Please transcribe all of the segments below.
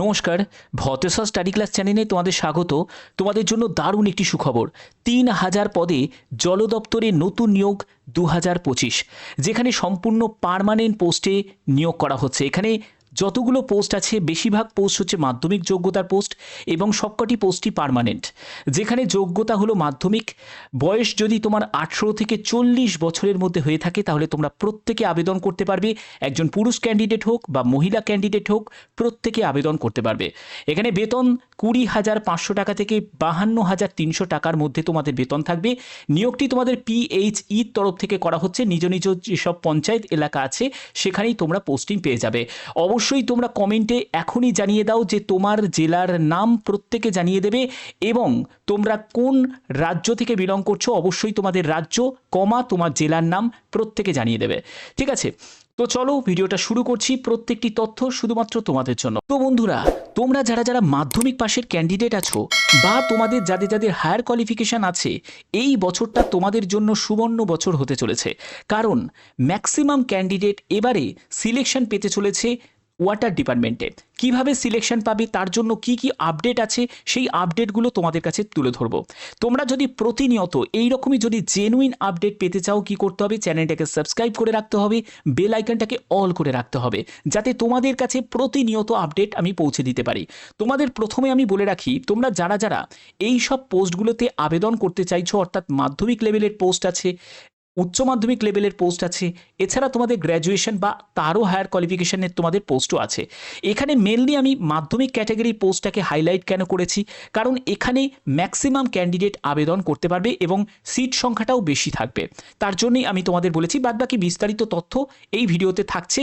নমস্কার, ভতেশ্বর study class চ্যানেলে তোমাদের স্বাগত। তোমাদের জন্য দারুণ একটি সুখবর। তিন হাজার পদে জল দপ্তরে নতুন নিয়োগ দু হাজার পঁচিশ, যেখানে সম্পূর্ণ পারমানেন্ট পোস্টে নিয়োগ করা হচ্ছে। এখানে যতগুলো পোস্ট আছে, বেশিরভাগ পোস্ট হচ্ছে মাধ্যমিক যোগ্যতার পোস্ট এবং সবকটি পোস্টই পার্মানেন্ট যেখানে যোগ্যতা হলো মাধ্যমিক, বয়স যদি তোমার আঠেরো থেকে চল্লিশ বছরের মধ্যে হয়ে থাকে, তাহলে তোমরা প্রত্যেকে আবেদন করতে পারবে। একজন পুরুষ ক্যান্ডিডেট হোক বা মহিলা ক্যান্ডিডেট হোক, প্রত্যেকে আবেদন করতে পারবে। এখানে বেতন কুড়ি হাজার পাঁচশো টাকা থেকে বাহান্ন হাজার তিনশো টাকার মধ্যে তোমাদের বেতন থাকবে। নিয়োগটি তোমাদের পিএইচইর তরফ থেকে করা হচ্ছে। নিজ নিজ যেসব পঞ্চায়েত এলাকা আছে, সেখানেই তোমরা পোস্টিং পেয়ে যাবে। অবশ্যই তোমরা কমেন্টে এখনই জানিয়ে দাও যে তোমার জেলার নাম প্রত্যেকে জানিয়ে দেবে এবং তোমরা কোন রাজ্য থেকে বিলং করছ, অবশ্যই তোমাদের রাজ্য, কমা তোমার জেলার নাম প্রত্যেকে জানিয়ে দেবে। ঠিক আছে? তো চলো ভিডিওটা শুরু করছি প্রত্যেকটি তথ্য শুধুমাত্র তোমাদের জন্য। তো বন্ধুরা, তোমরা যারা যারা মাধ্যমিক পাশের ক্যান্ডিডেট আছো বা তোমাদের যাদের যাদের হায়ার কোয়ালিফিকেশান আছে, এই বছরটা তোমাদের জন্য সুবর্ণ বছর হতে চলেছে। কারণ ম্যাক্সিমাম ক্যান্ডিডেট এবারে সিলেকশন পেতে চলেছে ওয়াটার ডিপার্টমেন্টে কীভাবে সিলেকশন পাবে, তার জন্য কি কি আপডেট আছে, সেই আপডেটগুলো তোমাদের কাছে তুলে ধরবো। তোমরা যদি প্রতিনিয়ত এই রকমই যদি জেনুইন আপডেট পেতে চাও, কি করতে হবে? চ্যানেলটাকে সাবস্ক্রাইব করে রাখতে হবে বেল আইকনটাকে অল করে রাখতে হবে, যাতে তোমাদের কাছে প্রতিনিয়ত আপডেট আমি পৌঁছে দিতে পারি। তোমাদের প্রথমে আমি বলে রাখি, তোমরা যারা যারা এই সব পোস্টগুলোতে আবেদন করতে চাইছো, অর্থাৎ মাধ্যমিক লেভেলের পোস্ট আছে উচ্চ মাধ্যমিক লেভেলের পোস্ট আছে। এছাড়া তোমাদের গ্র্যাজুয়েশন বা তারও হায়ার কোয়ালিফিকেশনের তোমাদের পোস্টও আছে। এখানে মেনলি আমি মাধ্যমিক ক্যাটাগরির পোস্টটাকে হাইলাইট কেন করেছি? কারণ এখানে ম্যাক্সিমাম ক্যান্ডিডেট আবেদন করতে পারবে এবং সিট সংখ্যাটাও বেশি থাকবে। তার জন্যই আমি তোমাদের বলেছি, বাদবাকি বিস্তারিত তথ্য এই ভিডিওতে থাকছে।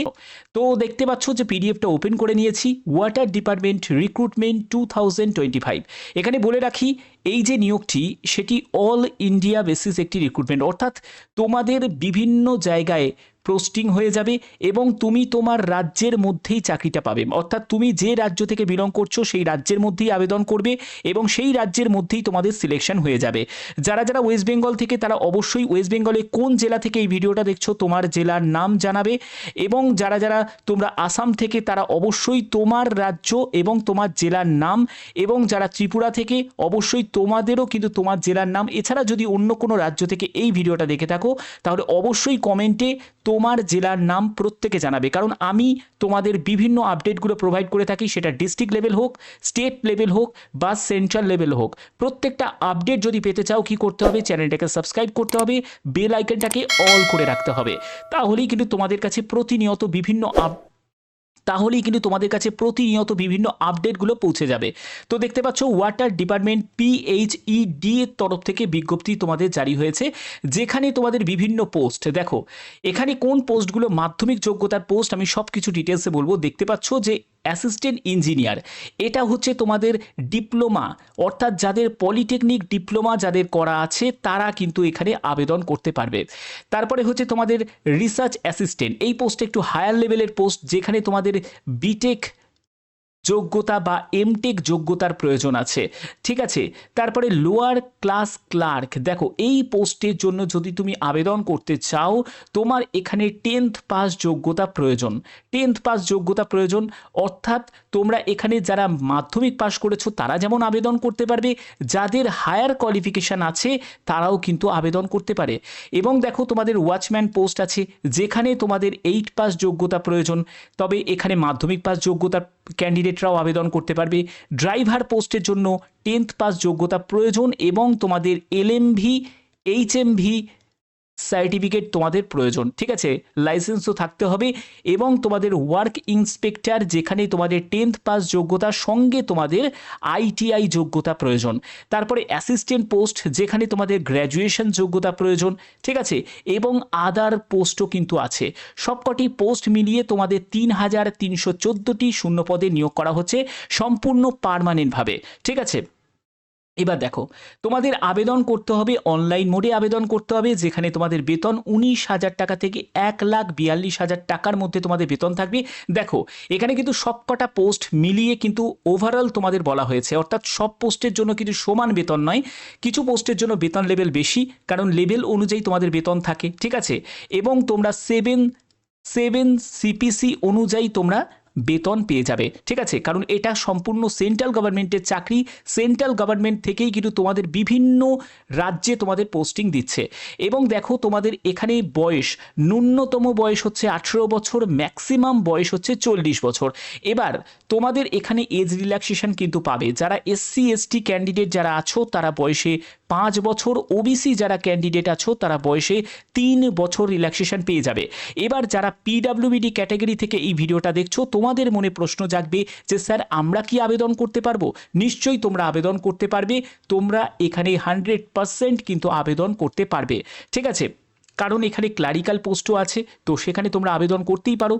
তো দেখতে পাচ্ছ যে পিডিএফটা ওপেন করে নিয়েছি water department recruitment two thousand twenty five এখানে বলে রাখি, এই যে নিয়োগটি, সেটি অল ইন্ডিয়া বেসিস একটি রিক্রুটমেন্ট অর্থাৎ তোমাদের বিভিন্ন জায়গায় পোস্টিং হয়ে যাবে এবং তুমি তোমার রাজ্যের মধ্যেই চাকরিটা পাবে। অর্থাৎ তুমি যে রাজ্য থেকে বিলং করছ, সেই রাজ্যের মধ্যেই আবেদন করবে এবং সেই রাজ্যের মধ্যেই তোমাদের সিলেকশন হয়ে যাবে। যারা যারা ওয়েস্ট বেঙ্গল থেকে, তারা অবশ্যই ওয়েস্ট বেঙ্গলে কোন জেলা থেকে এই ভিডিওটা দেখছ তোমার জেলার নাম জানাবে এবং যারা যারা তোমরা আসাম থেকে, তারা অবশ্যই তোমার রাজ্য এবং তোমার জেলার নাম এবং যারা ত্রিপুরা থেকে, অবশ্যই তোমাদেরও কিন্তু তোমার জেলার নাম। এছাড়া যদি অন্য কোনো রাজ্য থেকে এই ভিডিওটা দেখে থাকো, তাহলে অবশ্যই কমেন্টে তোমার জেলার নাম প্রত্যেকে জানাবে। কারণ আমি তোমাদের বিভিন্ন আপডেটগুলো প্রোভাইড করে থাকি, সেটা ডিস্ট্রিক্ট লেভেল হোক স্টেট লেভেল হোক বা সেন্ট্রাল লেভেল হোক। প্রত্যেকটা আপডেট যদি পেতে চাও, কি করতে হবে? চ্যানেলটাকে সাবস্ক্রাইব করতে হবে বেল আইকনটাকে অল করে রাখতে হবে। তাহলেই কিন্তু তোমাদের কাছে প্রতিনিয়ত বিভিন্ন আপ তাহলেই কিন্তু তোমাদের কাছে প্রতিনিয়ত বিভিন্ন আপডেটগুলো পৌঁছে যাবে। তো দেখতে পাচ্ছ ওয়াটার ডিপার্টমেন্ট পিএইচইডি এর তরফ থেকে বিজ্ঞপ্তি তোমাদের জারি হয়েছে, যেখানে তোমাদের বিভিন্ন পোস্ট দেখো, এখানে কোন পোস্টগুলো মাধ্যমিক যোগ্যতার পোস্ট আমি সব কিছু ডিটেলসে বলব। দেখতে পাচ্ছ যে অ্যাসিস্ট্যান্ট ইঞ্জিনিয়ার। এটা হচ্ছে তোমাদের ডিপ্লোমা। অর্থাৎ যাদের পলিটেকনিক ডিপ্লোমা যাদের করা আছে, তারা কিন্তু এখানে আবেদন করতে পারবে। তারপরে হচ্ছে তোমাদের রিসার্চ অ্যাসিস্ট্যান্ট। এই পোস্টে একটু হায়ার লেভেলের পোস্ট, যেখানে তোমাদের বিটেক যোগ্যতা বা এমটেক যোগ্যতার প্রয়োজন আছে। ঠিক আছে? তারপরে লোয়ার ক্লাস ক্লার্ক দেখো, এই পোস্টের জন্য যদি তুমি আবেদন করতে চাও, তোমার এখানে টেন্থ পাস যোগ্যতা প্রয়োজন। টেন্থ পাস যোগ্যতা প্রয়োজন, অর্থাৎ তোমরা এখানে যারা মাধ্যমিক পাস করেছ, তারা যেমন আবেদন করতে পারবে, যাদের হায়ার কোয়ালিফিকেশান আছে, তারাও কিন্তু আবেদন করতে পারে। এবং দেখো, তোমাদের ওয়াচম্যান পোস্ট আছে, যেখানে তোমাদের এইট পাস যোগ্যতা প্রয়োজন। তবে এখানে মাধ্যমিক পাস যোগ্যতার ক্যান্ডিডেটরাও আবেদন করতে পারবে। ড্রাইভার পোস্টের জন্য টেন্থ পাস যোগ্যতা প্রয়োজন এবং তোমাদের এলএমভি এইচএমভি সার্টিফিকেট তোমাদের প্রয়োজন, ঠিক আছে? লাইসেন্সও থাকতে হবে এবং তোমাদের ওয়ার্ক ইন্সপেক্টর যেখানে তোমাদের টেন্থ পাস যোগ্যতার সঙ্গে তোমাদের আইটিআই যোগ্যতা প্রয়োজন। তারপরে অ্যাসিস্ট্যান্ট পোস্ট যেখানে তোমাদের গ্র্যাজুয়েশন যোগ্যতা প্রয়োজন, ঠিক আছে? এবং আদার পোস্টও কিন্তু আছে। সবকটি পোস্ট মিলিয়ে তোমাদের তিন হাজার তিনশো চোদ্দোটি শূন্য পদে নিয়োগ করা হচ্ছে সম্পূর্ণ পারমানেন্টভাবে ঠিক আছে? এবার দেখো, তোমাদের আবেদন করতে হবে অনলাইন মোডে আবেদন করতে হবে, যেখানে তোমাদের বেতন উনিশ হাজার টাকা থেকে এক লাখ বিয়াল্লিশ হাজার টাকার মধ্যে তোমাদের বেতন থাকবে। দেখো, এখানে কিন্তু সবকটা পোস্ট মিলিয়ে কিন্তু ওভারঅল তোমাদের বলা হয়েছে, অর্থাৎ সব পোস্টের জন্য কিন্তু সমান বেতন নয়, কিছু পোস্টের জন্য বেতন লেভেল বেশি, কারণ লেভেল অনুযায়ী তোমাদের বেতন থাকে, ঠিক আছে? এবং তোমরা সেভেন সেভেন সিপিসি অনুযায়ী তোমরা বেতন পেয়ে যাবে, ঠিক আছে? কারণ এটা সম্পূর্ণ সেন্ট্রাল গভর্নমেন্টের চাকরি সেন্ট্রাল গভর্নমেন্ট থেকেই কিন্তু তোমাদের বিভিন্ন রাজ্যে তোমাদের পোস্টিং দিচ্ছে। এবং দেখো, তোমাদের এখানে বয়স, ন্যূনতম বয়স হচ্ছে আঠেরো বছর ম্যাক্সিমাম বয়স হচ্ছে চল্লিশ বছর। এবার, তোমাদের এখানে এজ রিল্যাক্সেশন কিন্তু পাবে। যারা এসসি এসটি ক্যান্ডিডেট যারা আছো, তারা বয়সে পাঁচ বছর ওবিসি যারা ক্যান্ডিডেট আছো, তারা বয়সে তিন বছর রিল্যাক্সেশন পেয়ে যাবে। এবার যারা পিডাব্লিউবিডি ক্যাটাগরি থেকে এই ভিডিওটা দেখছ, তোমাদের মনে প্রশ্ন জাগবে যে, স্যার, আমরা কি আবেদন করতে পারব? নিশ্চয়ই তোমরা আবেদন করতে পারবে। তোমরা এখানে হান্ড্রেড পারসেন্ট কিন্তু আবেদন করতে পারবে। ঠিক আছে? কারণ এখানে ক্লারিক্যাল পোস্টও আছে, তো সেখানে তোমরা আবেদন করতেই পারো।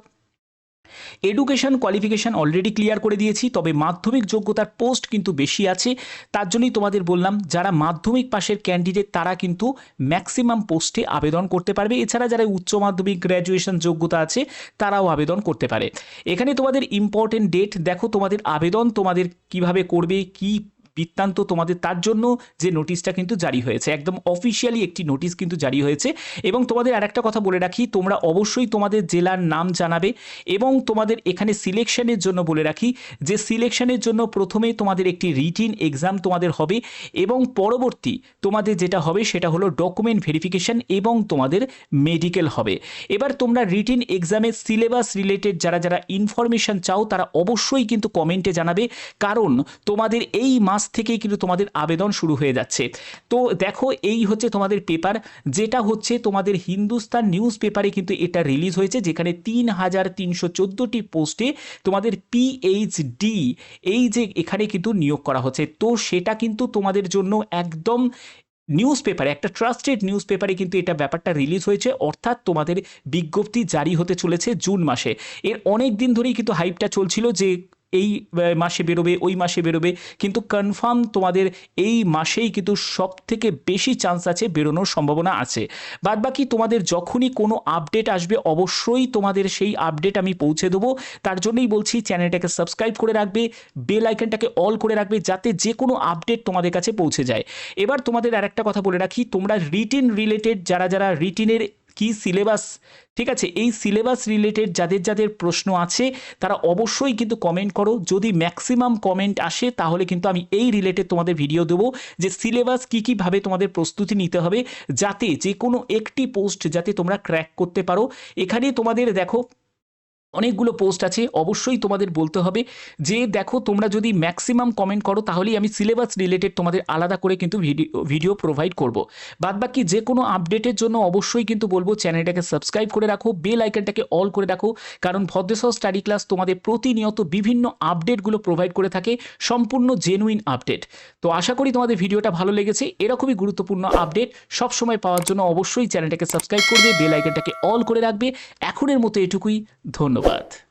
এডুকেশন কোয়ালিফিকেশান অলরেডি ক্লিয়ার করে দিয়েছি, তবে মাধ্যমিক যোগ্যতার পোস্ট কিন্তু বেশি আছে। তার জন্যই তোমাদের বললাম, যারা মাধ্যমিক পাশের ক্যান্ডিডেট তারা কিন্তু ম্যাক্সিমাম পোস্টে আবেদন করতে পারবে। এছাড়া যারা উচ্চ মাধ্যমিক গ্র্যাজুয়েশন যোগ্যতা আছে, তারাও আবেদন করতে পারে। এখানে তোমাদের ইম্পর্টেন্ট ডেট দেখো তোমাদের আবেদন, তোমাদের কীভাবে করবে, কি বৃত্তান্ত তোমাদের তার জন্য যে নোটিশটা কিন্তু জারি হয়েছে। একদম অফিসিয়ালি একটি নোটিশ কিন্তু জারি হয়েছে। এবং তোমাদের আরেকটা কথা বলে রাখি, তোমরা অবশ্যই তোমাদের জেলার নাম জানাবে এবং তোমাদের এখানে সিলেকশনের জন্য বলে রাখি যে সিলেকশনের জন্য প্রথমে তোমাদের একটি রিটিন এক্সাম তোমাদের হবে এবং পরবর্তী তোমাদের যেটা হবে সেটা হলো ডকুমেন্ট ভেরিফিকেশন এবং তোমাদের মেডিকেল হবে। এবার তোমরা রিটিন এক্সামের সিলেবাস রিলেটেড যারা যারা ইনফরমেশন চাও তারা অবশ্যই কিন্তু কমেন্টে জানাবে। কারণ তোমাদের এই মাস থেকেই কিন্তু তোমাদের আবেদন শুরু হয়ে যাচ্ছে। তো দেখো, এই হচ্ছে তোমাদের পেপার, যেটা হচ্ছে তোমাদের হিন্দুস্তান নিউজ পেপারে কিন্তু এটা রিলিজ হয়েছে, যেখানে তিন হাজার তিনশো চোদ্দোটি পোস্টে তোমাদের পিএইচডি এই যে এখানে কিন্তু নিয়োগ করা হচ্ছে। তো সেটা কিন্তু তোমাদের জন্য একদম নিউজ পেপারে, একটা ট্রাস্টেড নিউজ পেপারে কিন্তু এটা ব্যাপারটা রিলিজ হয়েছে, অর্থাৎ তোমাদের বিজ্ঞপ্তি জারি হতে চলেছে জুন মাসে। এর অনেক দিন ধরেই কিন্তু হাইপটা চলছিল যে এই মাসে বেরোবে, ওই মাসে বেরোবে। কিন্তু কনফার্ম তোমাদের এই মাসেই কিন্তু সব থেকে বেশি চান্স আছে বেরোনোর সম্ভাবনা আছে। বাদ বাকি তোমাদের যখনই কোনো আপডেট আসবে, অবশ্যই তোমাদের সেই আপডেট আমি পৌঁছে দেবো। তার জন্যই বলছি চ্যানেলটাকে সাবস্ক্রাইব করে রাখবে বেল আইকনটাকে অল করে রাখবে, যাতে যে কোনো আপডেট তোমাদের কাছে পৌঁছে যায়। এবার তোমাদের আরেকটা কথা বলে রাখি, তোমরা রিটিন রিলেটেড যারা যারা রিটিনের কি সিলেবাস ঠিক আছে, এই সিলেবাস রিলেটেড যাদের যাদের প্রশ্ন আছে, তারা অবশ্যই কিন্তু কমেন্ট করো। যদি ম্যাক্সিমাম কমেন্ট আসে, তাহলে কিন্তু আমি এই রিলেটেড তোমাদের ভিডিও দেবো যে সিলেবাস কী কীভাবে তোমাদের প্রস্তুতি নিতে হবে, যাতে যে কোনো একটি পোস্ট যাতে তোমরা ক্র্যাক করতে পারো। এখানে তোমাদের দেখো অনেকগুলো পোস্ট আছে, অবশ্যই তোমাদের বলতে হবে যে দেখো তোমরা যদি ম্যাক্সিমাম কমেন্ট করো তাহলেই আমি সিলেবাস রিলেটেড তোমাদের আলাদা করে কিন্তু ভিডিও ভিডিও প্রোভাইড করব। বাদবাকি যে কোনো আপডেটের জন্য অবশ্যই কিন্তু বলব চ্যানেলটাকে সাবস্ক্রাইব করে রাখো বেল আইকনটাকে অল করে রাখো, কারণ ভদ্রেশ্বর স্টাডি ক্লাস তোমাদের প্রতিনিয়ত বিভিন্ন আপডেটগুলো প্রোভাইড করে থাকে, সম্পূর্ণ জেনুইন আপডেট তো আশা করি তোমাদের ভিডিওটা ভালো লেগেছে, এরকমই গুরুত্বপূর্ণ আপডেট সব সময় পাওয়ার জন্য অবশ্যই চ্যানেলটাকে সাবস্ক্রাইব করবে বেল আইকনটাকে অল করে রাখবে, এখনের মতো এটুকুই ধন্যবাদ।